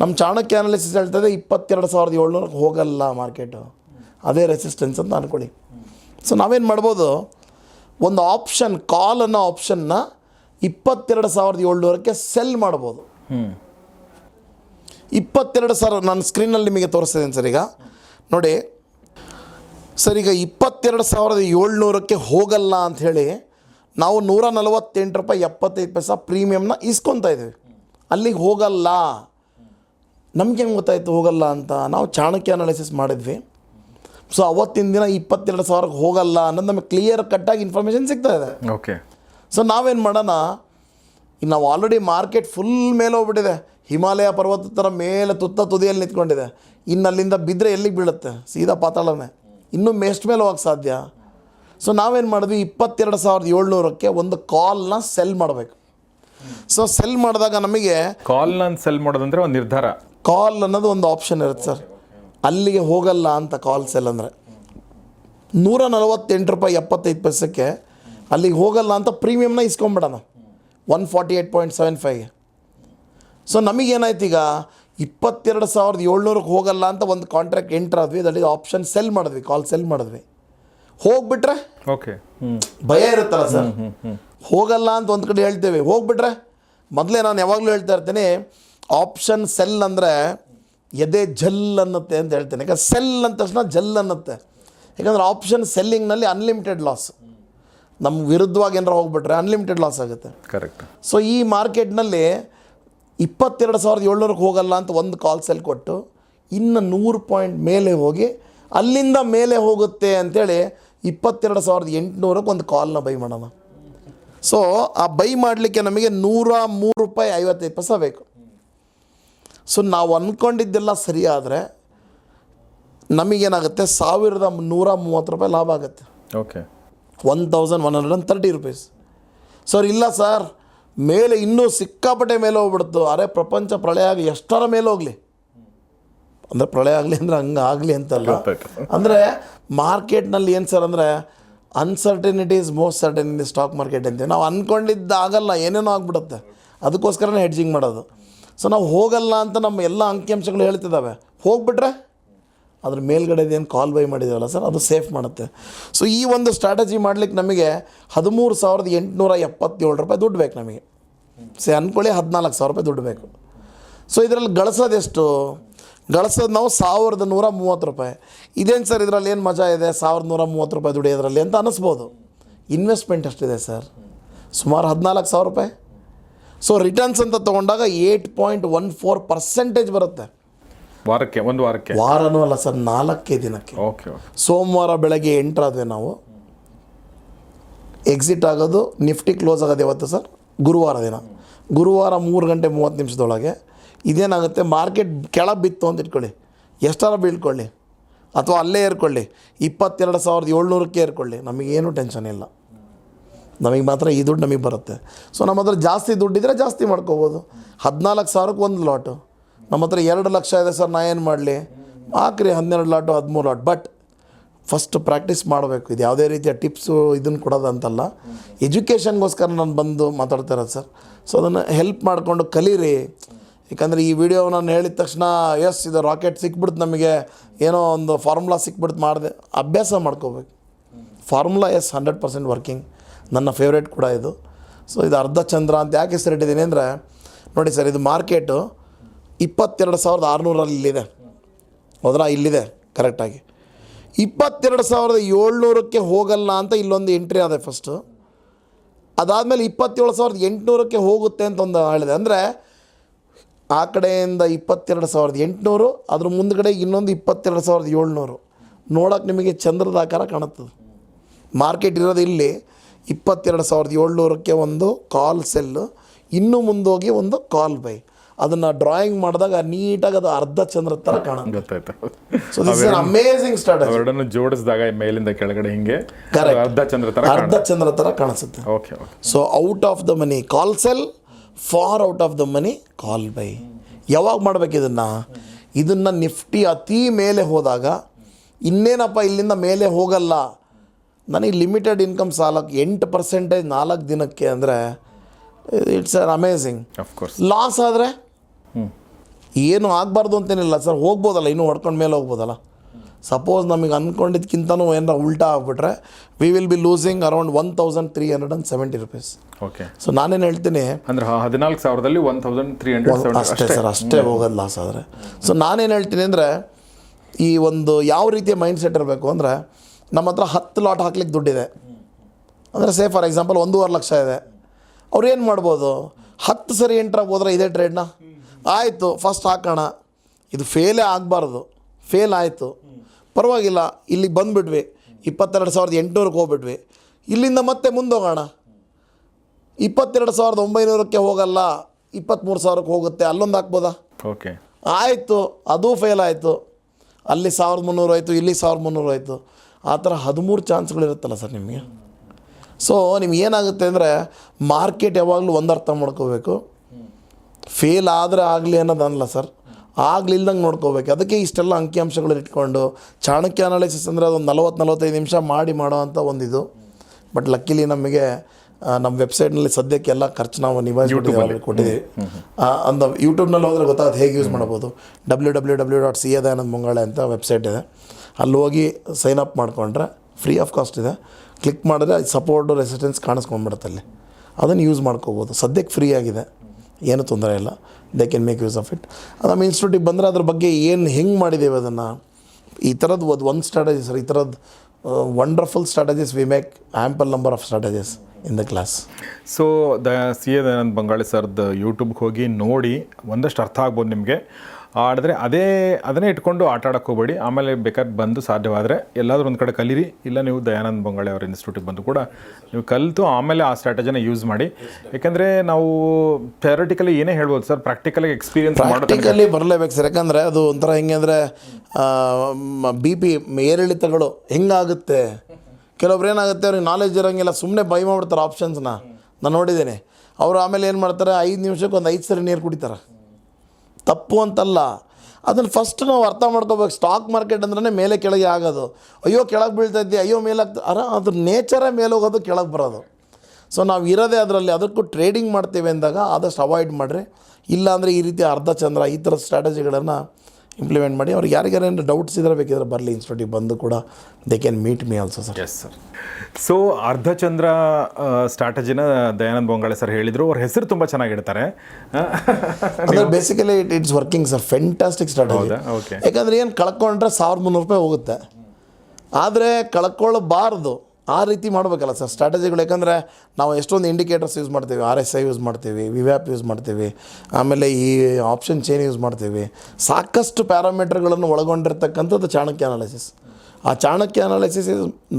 ನಮ್ಮ ಚಾಣಕ್ಯ ಅನಾಲಿಸಿಸ್ ಹೇಳ್ತದೆ ಇಪ್ಪತ್ತೆರಡು ಸಾವಿರದ ಏಳ್ನೂರಕ್ಕೆ ಹೋಗಲ್ಲ ಮಾರ್ಕೆಟು ಅದೇ ರೆಸಿಸ್ಟೆನ್ಸ್ ಅಂತ ಅಂದ್ಕೊಳ್ಳಿ ಸೊ ನಾವೇನು ಮಾಡ್ಬೋದು? ಒಂದು ಆಪ್ಷನ್ ಕಾಲ್ ಅನ್ನೋ ಆಪ್ಷನ್ನ ಇಪ್ಪತ್ತೆರಡು ಸಾವಿರದ ಏಳ್ನೂರಕ್ಕೆ ಸೆಲ್ ಮಾಡ್ಬೋದು. ಹ್ಞೂ ಇಪ್ಪತ್ತೆರಡು ಸಾವಿರ ನಾನು ಸ್ಕ್ರೀನಲ್ಲಿ ನಿಮಗೆ ತೋರಿಸ್ತಿದ್ದೀನಿ ಸರ್ ಈಗ. ನೋಡಿ ಸರ್ ಈಗ ಇಪ್ಪತ್ತೆರಡು ಸಾವಿರದ ಏಳ್ನೂರಕ್ಕೆ ಹೋಗಲ್ಲ ಅಂಥೇಳಿ ನಾವು ನೂರ ನಲವತ್ತೆಂಟು ರೂಪಾಯಿ ಎಪ್ಪತ್ತೈದು ಪೈಸಾ ಪ್ರೀಮಿಯಮ್ನ ಇಸ್ಕೊತಾ ಇದ್ದೀವಿ ಅಲ್ಲಿಗೆ ಹೋಗಲ್ಲ. ನಮ್ಗೆ ಹೆಂಗೆ ಗೊತ್ತಾಯಿತು ಹೋಗಲ್ಲ ಅಂತ? ನಾವು ಚಾಣಕ್ಯ ಅನಾಲಿಸಿಸ್ ಮಾಡಿದ್ವಿ. ಸೊ ಅವತ್ತಿನ ದಿನ ಇಪ್ಪತ್ತೆರಡು ಸಾವಿರಕ್ಕೆ ಹೋಗಲ್ಲ ಅನ್ನೋದು ನಮಗೆ ಕ್ಲಿಯರ್ ಕಟ್ಟಾಗಿ ಇನ್ಫಾರ್ಮೇಷನ್ ಸಿಗ್ತಾ ಇದೆ. ಓಕೆ ಸೊ ನಾವೇನು ಮಾಡೋಣ? ನಾವು ಆಲ್ರೆಡಿ ಮಾರ್ಕೆಟ್ ಫುಲ್ ಮೇಲೆ ಹೋಗ್ಬಿಟ್ಟಿದೆ. ಹಿಮಾಲಯ ಪರ್ವತ ಥರ ಮೇಲೆ ತುತ್ತ ತುದಿಯಲ್ಲಿ ನಿಂತ್ಕೊಂಡಿದೆ. ಇನ್ನು ಅಲ್ಲಿಂದ ಬಿದ್ದರೆ ಎಲ್ಲಿಗೆ ಬೀಳುತ್ತೆ? ಸೀದಾ ಪಾತಾಳನೇ. ಇನ್ನೂ ಮೇಸ್ಟ್ ಮೇಲೆ ಹೋಗಕ್ಕೆ ಸಾಧ್ಯ? ಸೊ ನಾವೇನು ಮಾಡಿದ್ವಿ? ಇಪ್ಪತ್ತೆರಡು ಸಾವಿರದ ಏಳ್ನೂರಕ್ಕೆ ಒಂದು ಕಾಲ್ನ ಸೆಲ್ ಮಾಡಬೇಕು. ಸೊ ಸೆಲ್ ಮಾಡಿದಾಗ ನಮಗೆ ಕಾಲ್ ನಾನು ಸೆಲ್ ಮಾಡೋದಂದ್ರೆ ಒಂದು ನಿರ್ಧಾರ. ಕಾಲ್ ಅನ್ನೋದು ಒಂದು ಆಪ್ಷನ್ ಇರುತ್ತೆ ಸರ್. ಅಲ್ಲಿಗೆ ಹೋಗಲ್ಲ ಅಂತ ಕಾಲ್ ಸೆಲ್ ಅಂದರೆ. ನೂರ ನಲವತ್ತೆಂಟು ರೂಪಾಯಿ ಎಪ್ಪತ್ತೈದು ಪೈಸಕ್ಕೆ ಅಲ್ಲಿಗೆ ಹೋಗಲ್ಲ ಅಂತ ಪ್ರೀಮಿಯಮ್ನ ಇಸ್ಕೊಂಬಿಡೋಣ one forty eight point seven ಫೈವ್ಗೆ so ನಮಗೇನಾಯ್ತು ಈಗ? ಇಪ್ಪತ್ತೆರಡು ಸಾವಿರದ ಏಳ್ನೂರಕ್ಕೆ ಹೋಗಲ್ಲ ಅಂತ ಒಂದು ಕಾಂಟ್ರಾಕ್ಟ್ ಎಂಟ್ರ್ ಆದ್ವಿ. ಅದರಲ್ಲಿ ಆಪ್ಷನ್ ಸೆಲ್ ಮಾಡಿದ್ವಿ ಕಾಲ್ ಸೆಲ್ ಮಾಡಿದ್ವಿ. ಹೋಗ್ಬಿಟ್ರೆ ಓಕೆ ಹ್ಞೂ ಭಯ ಇರುತ್ತಲ್ಲ ಸರ್ ಹೋಗಲ್ಲ ಅಂತ ಒಂದು ಕಡೆ ಹೇಳ್ತೇವೆ. ಹೋಗ್ಬಿಟ್ರೆ ಮೊದಲೇ ನಾನು ಯಾವಾಗಲೂ ಹೇಳ್ತಾ ಇರ್ತೇನೆ ಆಪ್ಷನ್ ಸೆಲ್ ಅಂದರೆ ಎದೆ ಜಲ್ ಅನ್ನತ್ತೆ ಅಂತ ಹೇಳ್ತೇನೆ. ಯಾಕಂದ್ರೆ ಸೆಲ್ ಅಂದ ತಕ್ಷಣ ಜಲ್ ಅನ್ನತ್ತೆ. ಯಾಕಂದ್ರೆ ಆಪ್ಷನ್ ಸೆಲ್ಲಿಂಗ್ನಲ್ಲಿ ಅನ್ಲಿಮಿಟೆಡ್ ಲಾಸ್ ನಮ್ಮ ವಿರುದ್ಧವಾಗಿ ಏನಾರ ಹೋಗ್ಬಿಟ್ರೆ ಅನ್ಲಿಮಿಟೆಡ್ ಲಾಸ್ ಆಗುತ್ತೆ. ಕರೆಕ್ಟ್ ಸೊ ಈ ಮಾರ್ಕೆಟ್ನಲ್ಲಿ ಇಪ್ಪತ್ತೆರಡು ಸಾವಿರದ ಏಳ್ನೂರಕ್ಕೆ ಹೋಗಲ್ಲ ಅಂತ ಒಂದು ಕಾಲ್ ಸೆಲ್ ಕೊಟ್ಟು ಇನ್ನು ನೂರು ಪಾಯಿಂಟ್ ಮೇಲೆ ಹೋಗಿ ಅಲ್ಲಿಂದ ಮೇಲೆ ಹೋಗುತ್ತೆ ಅಂಥೇಳಿ ಇಪ್ಪತ್ತೆರಡು ಸಾವಿರದ ಎಂಟುನೂರಕ್ಕೆ ಒಂದು ಕಾಲ್ನ ಬೈ ಮಾಡೋಣ. ಸೊ ಆ ಬೈ ಮಾಡಲಿಕ್ಕೆ ನಮಗೆ ನೂರ ಮೂರು ರೂಪಾಯಿ ಐವತ್ತೈದು ಪೈಸೆ ಬೇಕು. ಸೊ ನಾವು ಅಂದ್ಕೊಂಡಿದ್ದೆಲ್ಲ ಸರಿ ಆದರೆ ನಮಗೇನಾಗುತ್ತೆ? ಸಾವಿರದ ನೂರ ಮೂವತ್ತು ರೂಪಾಯಿ ಲಾಭ ಆಗುತ್ತೆ. Okay one thousand one hundred and thirty rupees sir ಇಲ್ಲ ಸರ್ ಮೇಲೆ ಇನ್ನೂ ಸಿಕ್ಕಾಪಟ್ಟೆ ಮೇಲೆ ಹೋಗ್ಬಿಡ್ತು. ಅರೆ ಪ್ರಪಂಚ ಪ್ರಳಯ ಆಗಲಿ ಎಷ್ಟರ ಮೇಲೆ ಹೋಗಲಿ? ಅಂದರೆ ಪ್ರಳಯ ಆಗಲಿ ಅಂದರೆ ಹಂಗೆ ಆಗಲಿ ಅಂತಲ್ಲ. ಅಂದರೆ ಮಾರ್ಕೆಟ್ನಲ್ಲಿ ಏನು ಸರ್ ಅಂದರೆ uncertainty is most certain in the stock market ಅಂತೀವಿ ನಾವು ಅಂದ್ಕೊಂಡಿದ್ದು ಆಗಲ್ಲ ಏನೇನೋ ಆಗ್ಬಿಡುತ್ತೆ. ಅದಕ್ಕೋಸ್ಕರನೇ ಹೆಡ್ಜಿಂಗ್ ಮಾಡೋದು. ಸೊ ನಾವು ಹೋಗಲ್ಲ ಅಂತ ನಮ್ಮ ಎಲ್ಲ ಅಂಕಿಅಂಶಗಳು ಹೇಳ್ತಿದ್ದಾವೆ. ಹೋಗ್ಬಿಟ್ರೆ? ಅದ್ರ ಮೇಲ್ಗಡೆದೇನು ಕಾಲ್ ಬೈ ಮಾಡಿದ್ದೀವಲ್ಲ ಸರ್ ಅದು ಸೇಫ್ ಮಾಡುತ್ತೆ. ಸೊ ಈ ಒಂದು ಸ್ಟ್ರಾಟಜಿ ಮಾಡ್ಲಿಕ್ಕೆ ನಮಗೆ ಹದಿಮೂರು ಸಾವಿರದ ಎಂಟುನೂರ ಎಪ್ಪತ್ತೇಳು ರೂಪಾಯಿ ದುಡ್ಡು ಬೇಕು ನಮಗೆ. ಸೇ ಅಂದ್ಕೊಳ್ಳಿ ಹದಿನಾಲ್ಕು ಸಾವಿರ ರೂಪಾಯಿ ದುಡ್ಡು ಬೇಕು. ಸೊ ಇದರಲ್ಲಿ ಗಳಿಸೋದೆಷ್ಟು ಗಳಿಸೋದು ನಾವು ಸಾವಿರದ ನೂರ ಮೂವತ್ತು ರೂಪಾಯಿ. ಇದೇನು ಸರ್ ಇದರಲ್ಲಿ ಏನು ಮಜಾ ಇದೆ? ಸಾವಿರದ ನೂರ ಮೂವತ್ತು ರೂಪಾಯಿ ದುಡಿಯೋದ್ರಲ್ಲಿ ಅಂತ ಅನ್ನಿಸ್ಬೋದು ಇನ್ವೆಸ್ಟ್ಮೆಂಟ್ ಅಷ್ಟಿದೆ ಸರ್ ಸುಮಾರು ಹದಿನಾಲ್ಕು ಸಾವಿರ ರೂಪಾಯಿ. ಸೊ ರಿಟರ್ನ್ಸ್ ಅಂತ ತೊಗೊಂಡಾಗ eight point one four percentage ಬರುತ್ತೆ. ವಾರಕ್ಕೆ ಒಂದು ವಾರಕ್ಕೆ? ವಾರನೂ ಅಲ್ಲ ಸರ್ ನಾಲ್ಕೇ ದಿನಕ್ಕೆ. ಓಕೆ ಓಕೆ ಸೋಮವಾರ ಬೆಳಗ್ಗೆ ಎಂಟರಾದ್ವಿ ನಾವು ಎಕ್ಸಿಟ್ ಆಗೋದು ನಿಫ್ಟಿ ಕ್ಲೋಸ್ ಆಗೋದು ಇವತ್ತು ಸರ್? ಗುರುವಾರ ದಿನ. ಗುರುವಾರ ಮೂರು ಗಂಟೆ ಮೂವತ್ತು ನಿಮಿಷದೊಳಗೆ. ಇದೇನಾಗುತ್ತೆ ಮಾರ್ಕೆಟ್ ಕೆಳಗೆ ಬಿತ್ತು ಅಂತ ಇಟ್ಕೊಳ್ಳಿ. ಎಷ್ಟಾರ ಬೀಳ್ಕೊಳ್ಳಿ. ಅಥವಾ ಅಲ್ಲೇ ಏರ್ಕೊಳ್ಳಿ. ಇಪ್ಪತ್ತೆರಡು ಸಾವಿರದ ಏಳ್ನೂರಕ್ಕೆ ಏರ್ಕೊಳ್ಳಿ. ನಮಗೇನು ಟೆನ್ಷನ್ ಇಲ್ಲ. ನಮಗೆ ಮಾತ್ರ ಈ ದುಡ್ಡು ನಮಗೆ ಬರುತ್ತೆ. ಸೊ ನಮ್ಮ ಹತ್ರ ಜಾಸ್ತಿ ದುಡ್ಡಿದ್ರೆ ಜಾಸ್ತಿ ಮಾಡ್ಕೋಬೋದು. ಹದಿನಾಲ್ಕು ಸಾವಿರಕ್ಕೆ ಒಂದು ಲಾಟು ನಮ್ಮ ಹತ್ರ ಎರಡು ಲಕ್ಷ ಇದೆ ಸರ್, ನಾ ಏನು ಮಾಡಲಿ? ಹಾಕ್ರಿ ಹನ್ನೆರಡು ಲಾಟು, ಹದಿಮೂರು ಲಾಟ್. ಬಟ್ ಫಸ್ಟ್ ಪ್ರಾಕ್ಟೀಸ್ ಮಾಡಬೇಕು. ಇದು ಯಾವುದೇ ರೀತಿಯ ಟಿಪ್ಸು ಇದನ್ನು ಕೊಡೋದಂತಲ್ಲ. ಎಜುಕೇಷನ್ಗೋಸ್ಕರ ನಾನು ಬಂದು ಮಾತಾಡ್ತಾ ಇರೋದು ಸರ್. ಸೊ ಅದನ್ನು ಹೆಲ್ಪ್ ಮಾಡಿಕೊಂಡು ಕಲೀರಿ. ಯಾಕಂದರೆ ಈ ವಿಡಿಯೋ ನಾನು ಹೇಳಿದ ತಕ್ಷಣ ಎಸ್ ಇದು ರಾಕೆಟ್ ಸಿಕ್ಬಿಡ್ತು ನಮಗೆ. ಏನೋ ಒಂದು ಫಾರ್ಮುಲಾ ಸಿಕ್ಬಿಡ್ತು ಮಾಡಿದೆ. ಅಭ್ಯಾಸ ಮಾಡ್ಕೋಬೇಕು. Formula yes hundred percent working ನನ್ನ ಫೇವ್ರೇಟ್ ಕೂಡ ಇದು. ಸೊ ಇದು ಅರ್ಧ ಚಂದ್ರ ಅಂತ ಯಾಕೆ ಹೆಸರಿಟ್ಟಿದ್ದೀನಿ ಅಂದರೆ, ನೋಡಿ ಸರ್, ಇದು ಮಾರ್ಕೆಟು ಇಪ್ಪತ್ತೆರಡು ಸಾವಿರದ ಆರುನೂರಲ್ಲಿ ಇಲ್ಲಿದೆ ಹೌದ್ರಾ? ಇಲ್ಲಿದೆ ಕರೆಕ್ಟಾಗಿ ಇಪ್ಪತ್ತೆರಡು ಸಾವಿರದ ಏಳ್ನೂರಕ್ಕೆ ಹೋಗಲ್ಲ ಅಂತ ಇಲ್ಲೊಂದು ಎಂಟ್ರಿ ಆದೆ ಫಸ್ಟು ಅದಾದಮೇಲೆ ಇಪ್ಪತ್ತೇಳು ಸಾವಿರದ ಎಂಟುನೂರಕ್ಕೆ ಹೋಗುತ್ತೆ ಅಂತ ಒಂದು ಹೇಳಿದೆ. ಅಂದರೆ ಆ ಕಡೆಯಿಂದ ಇಪ್ಪತ್ತೆರಡು ಸಾವಿರದ ಎಂಟುನೂರು, ಅದ್ರ ಮುಂದ್ಗಡೆ ಇನ್ನೊಂದು ಇಪ್ಪತ್ತೆರಡು ಸಾವಿರದ ಏಳ್ನೂರು. ನೋಡೋಕೆ ನಿಮಗೆ ಚಂದ್ರದ ಆಕಾರ ಕಾಣುತ್ತದೆ. ಮಾರ್ಕೆಟ್ ಇರೋದು ಇಲ್ಲಿ ಇಪ್ಪತ್ತೆರಡು ಸಾವಿರದ ಏಳ್ನೂರಕ್ಕೆ ಒಂದು ಕಾಲ್ ಸೆಲ್ಲು ಇನ್ನೂ ಮುಂದೋಗಿ ಒಂದು ಕಾಲ್ ಬೈ ಅದನ್ನು ಡ್ರಾಯಿಂಗ್ ಮಾಡಿದಾಗ ನೀಟಾಗಿ ಅದು ಅರ್ಧ ಚಂದ್ರ ಥರ ಕಾಣುತ್ತೆ. ಗೊತ್ತಾಯ್ತು. So this is amazing strategy ಎರಡನ್ನು ಜೋಡಿಸಿದಾಗ ಮೇಲಿಂದ ಕೆಳಗಡೆ ಹಿಂಗೆ Correct. ಅರ್ಧ ಚಂದ್ರ ತರ ಅರ್ಧ ಚಂದ್ರ ಥರ ಕಾಣಿಸುತ್ತೆ. Okay okay so out of the money call sell for out of the money call buy ಯಾವಾಗ ಮಾಡ್ಬೇಕು ಇದನ್ನು? ಇದನ್ನು ನಿಫ್ಟಿ ಅತಿ ಮೇಲೆ ಹೋದಾಗ ಇನ್ನೇನಪ್ಪ ಇಲ್ಲಿಂದ ಮೇಲೆ ಹೋಗಲ್ಲ? ನನಗೆ ಲಿಮಿಟೆಡ್ ಇನ್ಕಮ್ ಸಾಲಕ್ಕೆ ಎಂಟು ಪರ್ಸೆಂಟೇಜ್ ನಾಲ್ಕು ದಿನಕ್ಕೆ ಅಂದರೆ it's are amazing of course loss ಆದರೆ? ಏನು ಆಗಬಾರ್ದು ಅಂತೇನಿಲ್ಲ ಸರ್ ಹೋಗ್ಬೋದಲ್ಲ ಇನ್ನೂ ಹೊಡ್ಕೊಂಡು ಮೇಲೆ ಹೋಗ್ಬೋದಲ್ಲ. ಸಪೋಸ್ ನಮಗೆ ಅಂದ್ಕೊಂಡಿದ್ದಕ್ಕಿಂತನೂ ಏನಾರ ಉಲ್ಟಾ ಆಗಿಬಿಟ್ರೆ we will be losing around one thousand three hundred and seventy rupees okay so ನಾನೇನು ಹೇಳ್ತೀನಿ ಅಂದರೆ ಹದಿನಾಲ್ಕು ಸಾವಿರದಲ್ಲಿ ಒನ್ ತೌಸಂಡ್ ತ್ರೀ ಹಂಡ್ರೆಡ್ ಅಷ್ಟೇ ಸರ್ ಅಷ್ಟೇ ಹೋಗೋದು ಲಾಸ್ ಆದರೆ. ಸೊ ನಾನೇನು ಹೇಳ್ತೀನಿ ಅಂದರೆ ಈ ಒಂದು ಯಾವ ರೀತಿಯ ಮೈಂಡ್ ಸೆಟ್ ಇರಬೇಕು ಅಂದರೆ ನಮ್ಮ ಹತ್ರ ಹತ್ತು ಲಾಟ್ ಹಾಕ್ಲಿಕ್ಕೆ ದುಡ್ಡಿದೆ. ಅಂದರೆ ಸೇ ಫಾರ್ ಎಕ್ಸಾಂಪಲ್ ಒಂದೂವರೆ ಲಕ್ಷ ಇದೆ. ಅವ್ರು ಏನು ಮಾಡ್ಬೋದು? ಹತ್ತು ಸರಿ ಎಂಟ್ರಾಗಿ ಹೋದ್ರೆ ಇದೇ ಟ್ರೇಡ್ನ ಆಯಿತು ಫಸ್ಟ್ ಹಾಕೋಣ. ಇದು ಫೇಲೇ ಆಗಬಾರ್ದು. ಫೇಲ್ ಆಯಿತು. ಪರವಾಗಿಲ್ಲ ಇಲ್ಲಿಗೆ ಬಂದುಬಿಟ್ವಿ. ಇಪ್ಪತ್ತೆರಡು ಸಾವಿರದ ಎಂಟುನೂರಕ್ಕೆ ಹೋಗ್ಬಿಟ್ವಿ. ಇಲ್ಲಿಂದ ಮತ್ತೆ ಮುಂದೆ ಹೋಗೋಣ ಇಪ್ಪತ್ತೆರಡು ಸಾವಿರದ ಒಂಬೈನೂರಕ್ಕೆ ಹೋಗಲ್ಲ. ಇಪ್ಪತ್ತ್ಮೂರು ಸಾವಿರಕ್ಕೆ ಹೋಗುತ್ತೆ. ಅಲ್ಲೊಂದು ಹಾಕ್ಬೋದಾ? ಓಕೆ. ಆಯಿತು ಅದು ಫೇಲ್ ಆಯಿತು. ಅಲ್ಲಿ ಸಾವಿರದ ಮುನ್ನೂರು ಆಯಿತು ಇಲ್ಲಿ ಸಾವಿರದ ಮುನ್ನೂರು ಆಯಿತು ಆ ಥರ ಹದಿಮೂರು ಚಾನ್ಸ್ಗಳಿರುತ್ತಲ್ಲ ಸರ್ ನಿಮಗೆ? ಸೊ ನಿಮ್ಗೆ ಏನಾಗುತ್ತೆ ಅಂದರೆ ಮಾರ್ಕೆಟ್ ಯಾವಾಗಲೂ ಒಂದು ಅರ್ಥ ಮಾಡ್ಕೋಬೇಕು. ಫೇಲ್ ಆದರೆ ಆಗಲಿ ಅನ್ನೋದನ್ನಲ್ಲ ಸರ್ ಆಗ್ಲಿಲ್ದಂಗೆ ನೋಡ್ಕೋಬೇಕು. ಅದಕ್ಕೆ ಇಷ್ಟೆಲ್ಲ ಅಂಕಿಅಂಶಗಳು ಇಟ್ಕೊಂಡು ಚಾಣಕ್ಯ ಅನಾಲಿಸಿಸ್ ಅಂದರೆ ಅದೊಂದು ನಲವತ್ತು ನಲವತ್ತೈದು ನಿಮಿಷ ಮಾಡಿ ಮಾಡೋವಂಥ ಒಂದಿದು. ಬಟ್ ಲಕ್ಕಿಲಿ ನಮಗೆ ನಮ್ಮ ವೆಬ್ಸೈಟ್ನಲ್ಲಿ ಸದ್ಯಕ್ಕೆ ಎಲ್ಲ ಖರ್ಚು ನಾವು ನಿಭಾಯಿಸ್ಬಿಟ್ಟಿದ್ದೀವಿ ಕೊಟ್ಟಿದ್ದೀವಿ. ಅಂದ ಯೂಟ್ಯೂಬ್ನಲ್ಲಿ ಹೋದರೆ ಗೊತ್ತಾಗುತ್ತೆ ಹೇಗೆ ಯೂಸ್ ಮಾಡ್ಬೋದು. W W W dot C Dayanand Mungale ಅಂತ ವೆಬ್ಸೈಟ್ ಇದೆ. ಅಲ್ಲಿ ಹೋಗಿ ಸೈನ್ ಅಪ್ ಮಾಡ್ಕೊಂಡ್ರೆ ಫ್ರೀ ಆಫ್ ಕಾಸ್ಟ್ ಇದೆ. ಕ್ಲಿಕ್ ಮಾಡಿದ್ರೆ ಸಪೋರ್ಟು ರೆಸಿಸ್ಟೆನ್ಸ್ ಕಾಣಿಸ್ಕೊಂಡ್ಬಿಡುತ್ತೆ ಅಲ್ಲಿ. ಅದನ್ನು ಯೂಸ್ ಮಾಡ್ಕೋಬೋದು. ಸದ್ಯಕ್ಕೆ ಫ್ರೀ ಆಗಿದೆ. ಏನೂ ತೊಂದರೆ ಇಲ್ಲ. They can make use of it ನಮ್ಮ ಇನ್ಸ್ಟಿಟ್ಯೂಟಿಗೆ ಬಂದರೆ ಅದ್ರ ಬಗ್ಗೆ ಏನು ಹೆಂಗೆ ಮಾಡಿದ್ದೇವೆ ಅದನ್ನು? ಈ ಥರದ್ದು ಅದು ಒಂದು ಸ್ಟ್ರಾಟಜಿ ಸರ್, ಈ ಥರದ್ದು wonderful strategies we make ample number of strategies in the class so the C A Dayanand Bangali ಸರ್ದು ಯೂಟ್ಯೂಬ್ಗೆ ಹೋಗಿ ನೋಡಿ, ಒಂದಷ್ಟು ಅರ್ಥ ಆಗ್ಬೋದು ನಿಮಗೆ. ಆಡಿದ್ರೆ ಅದೇ, ಅದನ್ನೇ ಇಟ್ಕೊಂಡು ಆಟ ಆಡೋಕ್ಕೆ ಹೋಗ್ಬೇಡಿ. ಆಮೇಲೆ ಬೇಕಾದ್ರೆ ಬಂದು ಸಾಧ್ಯವಾದರೆ ಎಲ್ಲಾದರೂ ಒಂದು ಕಡೆ ಕಲೀರಿ. ಇಲ್ಲ ನೀವು ದಯಾನಂದ ಬಂಗಾಳಿ ಅವರ ಇನ್ಸ್ಟಿಟ್ಯೂಟಿಗೆ ಬಂದು ಕೂಡ ನೀವು ಕಲಿತು ಆಮೇಲೆ ಆ ಸ್ಟ್ರಾಟಜಿನ ಯೂಸ್ ಮಾಡಿ. ಯಾಕೆಂದರೆ ನಾವು ಥಿಯರಿಟಿಕಲಿ ಏನೇ ಹೇಳ್ಬೋದು ಸರ್ ಪ್ರಾಕ್ಟಿಕಲಾಗಿ ಎಕ್ಸ್ಪೀರಿಯನ್ಸ್ ಪ್ರಾಕ್ಟಿಕಲಿ ಬರಲೇಬೇಕು ಸರ್. ಯಾಕಂದರೆ ಅದು ಒಂಥರ ಹೆಂಗೆ ಅಂದರೆ ಬಿ ಪಿ ಏರಿಳಿತಗಳು ಹೆಂಗಾಗುತ್ತೆ? ಕೆಲವೊಬ್ರು ಏನಾಗುತ್ತೆ, ಅವ್ರಿಗೆ ನಾಲೆಜ್ ಇರೋಂಗಿಲ್ಲ ಸುಮ್ಮನೆ ಬೈ ಮಾಡ್ಬಿಡ್ತಾರೆ ಆಪ್ಷನ್ಸ್ನ ನಾನು ನೋಡಿದ್ದೀನಿ. ಅವರು ಆಮೇಲೆ ಏನು ಮಾಡ್ತಾರೆ, ಐದು ನಿಮಿಷಕ್ಕೆ ಒಂದು ಐದು ಸರಿ ನೀರು ಕುಡಿತಾರೆ. ತಪ್ಪು ಅಂತಲ್ಲ. ಅದನ್ನು ಫಸ್ಟ್ ನಾವು ಅರ್ಥ ಮಾಡ್ಕೋಬೇಕು. ಸ್ಟಾಕ್ ಮಾರ್ಕೆಟ್ ಅಂದ್ರೆ ಮೇಲೆ ಕೆಳಗೆ ಆಗೋದು. ಅಯ್ಯೋ, ಕೆಳಗೆ ಬೀಳ್ತೈತಿ ಅಯ್ಯೋ, ಮೇಲೆ ಅರ, ಅದ್ರ ನೇಚರೇ ಮೇಲೆ ಹೋಗೋದು, ಕೆಳಗೆ ಬರೋದು. ಸೊ ನಾವು ಇರೋದೇ ಅದರಲ್ಲಿ. ಅದಕ್ಕೂ ಟ್ರೇಡಿಂಗ್ ಮಾಡ್ತೀವಿ ಅಂದಾಗ ಆದಷ್ಟು ಅವಾಯ್ಡ್ ಮಾಡಿರಿ. ಇಲ್ಲಾಂದರೆ ಈ ರೀತಿ ಅರ್ಧ ಚಂದ್ರ ಈ ಥರ ಸ್ಟ್ರಾಟಜಿಗಳನ್ನು ಇಂಪ್ಲಿಮೆಂಟ್ ಮಾಡಿ ಅವ್ರಿಗೆ ಯಾರಿಗಾರೇನು ಡೌಟ್ಸ್ ಇದ್ರೆ ಬೇಕಿದ್ರೆ ಬರಲಿ ಇನ್ಸ್ಟಿಟ್ಯೂಟಿಗೆ ಬಂದು ಕೂಡ they can meet me also sir yes sir so ಅರ್ಧಚಂದ್ರ ಸ್ಟ್ರಾಟಜಿನ ದಯಾನಂದ್ ಬೊಂಗಾಳೆ ಸರ್ ಹೇಳಿದರು. ಅವ್ರ ಹೆಸರು ತುಂಬ ಚೆನ್ನಾಗಿಡ್ತಾರೆ. ಅಂದರೆ basically it it's working sir fantastic strategy ಹೌದಾ? ಓಕೆ ಯಾಕಂದ್ರೆ ಏನು ಕಳ್ಕೊಂಡ್ರೆ ಸಾವಿರದ ಮುನ್ನೂರು ರೂಪಾಯಿ ಹೋಗುತ್ತೆ. ಆದರೆ ಕಳ್ಕೊಳ್ಳಬಾರ್ದು. ಆ ರೀತಿ ಮಾಡಬೇಕಲ್ಲ ಸರ್ ಸ್ಟ್ರಾಟಜಿಗಳು ಯಾಕಂದರೆ ನಾವು ಎಷ್ಟೊಂದು ಇಂಡಿಕೇಟರ್ಸ್ ಯೂಸ್ ಮಾಡ್ತೀವಿ ಆರ್ ಎಸ್ ಐ ಯೂಸ್ ಮಾಡ್ತೀವಿ ವಿವ್ಯಾಪ್ ಯೂಸ್ ಮಾಡ್ತೀವಿ ಆಮೇಲೆ ಈ ಆಪ್ಷನ್ ಚೈನ್ ಯೂಸ್ ಮಾಡ್ತೀವಿ. ಸಾಕಷ್ಟು ಪ್ಯಾರಾಮೀಟರ್ಗಳನ್ನು ಒಳಗೊಂಡಿರ್ತಕ್ಕಂಥದ್ದು ಚಾಣಕ್ಯ ಅನಾಲಿಸಿಸ್ ಆ ಚಾಣಕ್ಯ ಅನಾಲಿಸಿಸ್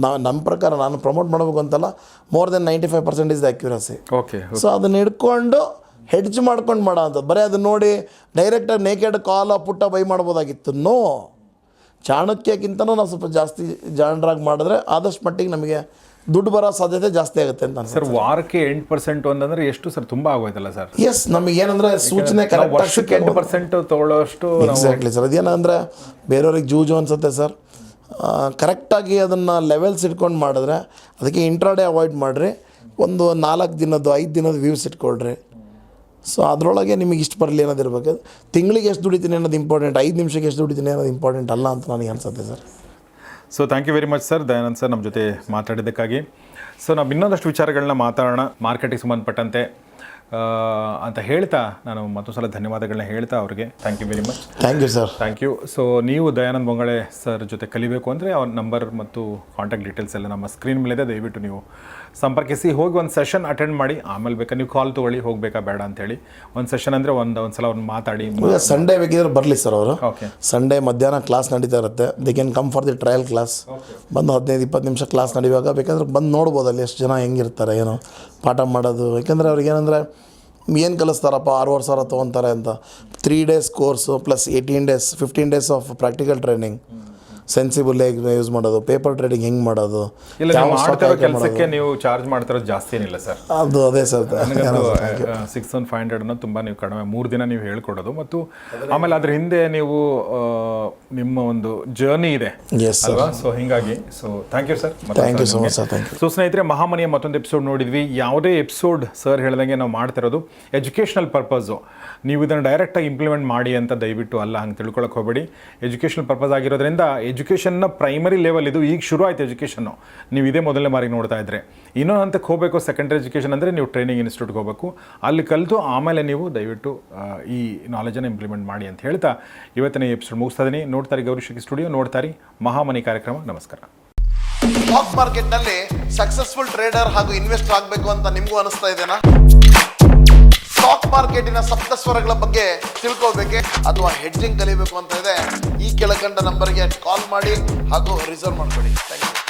ನಾ ನಮ್ಮ ಪ್ರಕಾರ ನಾನು ಪ್ರಮೋಟ್ ಮಾಡಬೇಕು ಅಂತಲ್ಲ more than ninety five percent is the accuracy okay so ಅದನ್ನ ಹಿಡ್ಕೊಂಡು ಹೆಡ್ಜ್ ಮಾಡ್ಕೊಂಡು ಮಾಡೋ ಅಂಥದ್ದು ಬರೀ ಅದನ್ನ ನೋಡಿ ಡೈರೆಕ್ಟಾಗಿ ನೇಕೆಡ್ ಕಾಲ ಪುಟ್ಟ ಬೈ ಮಾಡ್ಬೋದಾಗಿತ್ತು. ನೋ ಚಾಣಕ್ಯಕ್ಕಿಂತನೂ ನಾವು ಸ್ವಲ್ಪ ಜಾಸ್ತಿ ಜಾಣರಾಗಿ ಮಾಡಿದ್ರೆ ಆದಷ್ಟು ಮಟ್ಟಿಗೆ ನಮಗೆ ದುಡ್ಡು ಬರೋ ಸಾಧ್ಯತೆ ಜಾಸ್ತಿ ಆಗುತ್ತೆ ಅಂತ ಸರ್ ವಾರಕ್ಕೆ ಎಂಟು ಪರ್ಸೆಂಟ್ ಒಂದಂದ್ರೆ ಎಷ್ಟು ಸರ್? ತುಂಬ ಆಗೋಯ್ತಲ್ಲ ಸರ್? ಎಸ್ ನಮಗೆ ಏನಂದ್ರೆ ಸೂಚನೆ ವರ್ಷಕ್ಕೆ ಎಂಟು ಪರ್ಸೆಂಟ್ ತಗೊಳ್ಳೋಷ್ಟು ಎಕ್ಸಾಕ್ಟ್ಲಿ ಸರ್ ಅದೇನಂದ್ರೆ ಬೇರೆಯವ್ರಿಗೆ ಜೂಜು ಅನ್ಸುತ್ತೆ ಸರ್ ಕರೆಕ್ಟಾಗಿ ಅದನ್ನು ಲೆವೆಲ್ಸ್ ಇಟ್ಕೊಂಡು ಮಾಡಿದ್ರೆ ಅದಕ್ಕೆ ಇಂಟ್ರಾಡೇ ಅವಾಯ್ಡ್ ಮಾಡಿರಿ. ಒಂದು ನಾಲ್ಕು ದಿನದ್ದು ಐದು ದಿನದ ವ್ಯೂಸ್ ಇಟ್ಕೊಳ್ರಿ. ಸೊ ಅದರೊಳಗೆ ನಿಮಗೆ ಇಷ್ಟು ಬರಲಿ ಅನ್ನೋದು ಇರಬೇಕು. ತಿಂಗಳಿಗೆ ಎಷ್ಟು ದುಡಿತೀನಿ ಅನ್ನೋದು ಇಂಪಾರ್ಟೆಂಟ್ ಐದು ನಿಮಿಷಕ್ಕೆ ಎಷ್ಟು ದುಡಿತೀನಿ ಅನ್ನೋದು ಇಂಪಾರ್ಟೆಂಟ್ ಅಲ್ಲ ಅಂತ ನನಗೆ ಅನ್ಸುತ್ತೆ sir. So thank you very much sir Dayanand sir ನಮ್ಮ ಜೊತೆ ಮಾತಾಡಿದ್ದಕ್ಕಾಗಿ. ಸೊ ನಾವು ಇನ್ನೊಂದಷ್ಟು ವಿಚಾರಗಳನ್ನ ಮಾತಾಡೋಣ. ಮಾರ್ಕೆಟಿಗೆ ಸಂಬಂಧಪಟ್ಟಂತೆ ಅಂತ ಹೇಳ್ತಾ ನಾನು ಮತ್ತೊಂದು ಸಲ ಧನ್ಯವಾದಗಳನ್ನ ಹೇಳ್ತಾ ಅವ್ರಿಗೆ. Thank you very much thank you sir thank you so ನೀವು ದಯಾನಂದ್ ಬೊಂಗಳೆ ಸರ್ ಜೊತೆ ಕಲಿಬೇಕು ಅಂದರೆ ಅವ್ರ ನಂಬರ್ ಮತ್ತು ಕಾಂಟ್ಯಾಕ್ಟ್ ಡೀಟೇಲ್ಸ್ ಎಲ್ಲ ನಮ್ಮ ಸ್ಕ್ರೀನ್ ಮೇಲಿದೆ. ದಯವಿಟ್ಟು ನೀವು ಸಂಪರ್ಕಿಸಿ ಹೋಗಿ ಒಂದು ಸೆಷನ್ ಅಟೆಂಡ್ ಮಾಡಿ ಆಮೇಲೆ ಬೇಕಾ ನೀವು ಕಾಲ್ ತೊಗೊಳ್ಳಿ ಹೋಗಬೇಕಾ ಬೇಡ ಅಂತೇಳಿ. ಒಂದು ಸೆಷನ್ ಅಂದರೆ ಒಂದು ಒಂದು ಸಲ ಅವ್ರನ್ನ ಮಾತಾಡಿ ಈಗ ಸಂಡೇ ಬೇಕಿದ್ರೆ ಬರಲಿ ಸರ್ ಅವರು. ಓಕೆ ಸಂಡೇ ಮಧ್ಯಾಹ್ನ ಕ್ಲಾಸ್ ನಡೀತಾ ಇರುತ್ತೆ. They can come for the trial class ಬಂದು ಹದಿನೈದು ಇಪ್ಪತ್ತು ನಿಮಿಷ ಕ್ಲಾಸ್ ನಡೆಯುವಾಗ ಬೇಕಾದ್ರೆ ಬಂದು ನೋಡ್ಬೋದು ಅಲ್ಲಿ ಎಷ್ಟು ಜನ ಹೆಂಗಿರ್ತಾರೆ ಏನು ಪಾಠ ಮಾಡೋದು. ಯಾಕೆಂದರೆ ಅವ್ರಿಗೆ ಏನಂದರೆ ಏನು ಕಲಿಸ್ತಾರಪ್ಪ ಆರೂವರೆ ಸಾವಿರ ತೊಗೊತಾರೆ ಅಂತ. Three days course plus eighteen days fifteen days of practical training sensible ಹೇಗೆ ಯೂಸ್ ಮಾಡೋದು ಪೇಪರ್ ಟ್ರೇಡಿಂಗ್ ಹೆಂಗೆ ಮಾಡೋದು. ಕೆಲಸಕ್ಕೆ ನೀವು ಚಾರ್ಜ್ ಮಾಡ್ತಿರೋದು ಜಾಸ್ತಿ ಏನಿಲ್ಲ ಸರ್. ಅದು ಅದೇ sir. Six thousand five hundred ಅನ್ನೋದು ತುಂಬ ನೀವು ಕಡಿಮೆ ಮೂರು ದಿನ ನೀವು ಹೇಳ್ಕೊಡೋದು ಮತ್ತು ಆಮೇಲೆ ಅದ್ರ ಹಿಂದೆ ನೀವು ನಿಮ್ಮ ಒಂದು ಜರ್ನಿ ಇದೆ ಅಲ್ವಾ? ಸೊ ಹಿಂಗಾಗಿ so thank you sir thank you so much sir thank you so ಸ್ನೇಹಿತರೆ ಮಹಾಮನಿಯ ಮತ್ತೊಂದು ಎಪಿಸೋಡ್ ನೋಡಿದ್ವಿ. ಯಾವುದೇ ಎಪಿಸೋಡ್ ಸರ್ ಹೇಳ್ದಂಗೆ ನಾವು ಮಾಡ್ತಿರೋದು ಎಜುಕೇಷನಲ್ ಪರ್ಪಸ್ ನೀವು ಇದನ್ನು ಡೈರೆಕ್ಟಾಗಿ ಇಂಪ್ಲಿಮೆಂಟ್ ಮಾಡಿ ಅಂತ ದಯವಿಟ್ಟು ಅಲ್ಲ ಹಂಗೆ ತಿಳ್ಕೊಳಕ್ಕೆ ಹೋಗಬೇಡಿ. ಎಜುಕೇಷನಲ್ ಪರ್ಪಸ್ ಆಗಿರೋದ್ರಿಂದ ಎಜುಕೇಷನ್ನ ಪ್ರೈಮರಿ ಲೆವೆಲ್ ಇದು ಈಗ ಶುರು ಆಯ್ತು ಎಜುಕೇಷನ್ನು. ನೀವು ಇದೇ ಮೊದಲನೇ ಮಾರಿಗೆ ನೋಡ್ತಾ ಇದ್ರೆ. ಇನ್ನೊಂದು ಹಂತಕ್ಕೆ ಹೋಗಬೇಕು ಸೆಕೆಂಡರಿ ಎಜುಕೇಷನ್ ಅಂದರೆ ನೀವು ಟ್ರೈನಿಂಗ್ ಇನ್ಸ್ಟಿಟ್ಯೂಟ್ಗೆ ಹೋಗಬೇಕು. ಅಲ್ಲಿ ಕಲಿತು ಆಮೇಲೆ ನೀವು ದಯವಿಟ್ಟು ಈ ನಾಲೆಜನ್ನು ಇಂಪ್ಲಿಮೆಂಟ್ ಮಾಡಿ ಅಂತ ಹೇಳ್ತಾ ಇವತ್ತಿನ ಎಪಿಸೋಡ್ ಮುಗಿಸ್ತಾ ಇದೀನಿ. ನೋಡ್ತಾರೆ ಗೌರಿ ಶಕ್ತಿ ಸ್ಟುಡಿಯೋ ನೋಡ್ತಾರೆ ಮಹಾಮನಿ ಕಾರ್ಯಕ್ರಮ. ನಮಸ್ಕಾರ. ಸ್ಟಾಕ್ ಮಾರ್ಕೆಟ್ನಲ್ಲಿ ಸಕ್ಸಸ್ಫುಲ್ ಟ್ರೇಡರ್ ಹಾಗೂ ಇನ್ವೆಸ್ಟರ್ ಆಗಬೇಕು ಅಂತ ನಿಮಗೂ ಅನಿಸ್ತಾ ಇದೆನಾ? ಸ್ಟಾಕ್ ಮಾರ್ಕೆಟಿನ ಸಪ್ತಸ್ವರಗಳ ಬಗ್ಗೆ ತಿಳ್ಕೋಬೇಕೆ ಅಥವಾ ಹೆಡ್ಜಿಂಗ್ ಕಲಿಬೇಕು ಅಂತ ಇದೆ, ಈ ಕೆಳಕಂಡ ನಂಬರ್ಗೆ ಕಾಲ್ ಮಾಡಿ ಹಾಗೂ ರಿಸರ್ವ್ ಮಾಡ್ಕೊಳ್ಳಿ. Thank you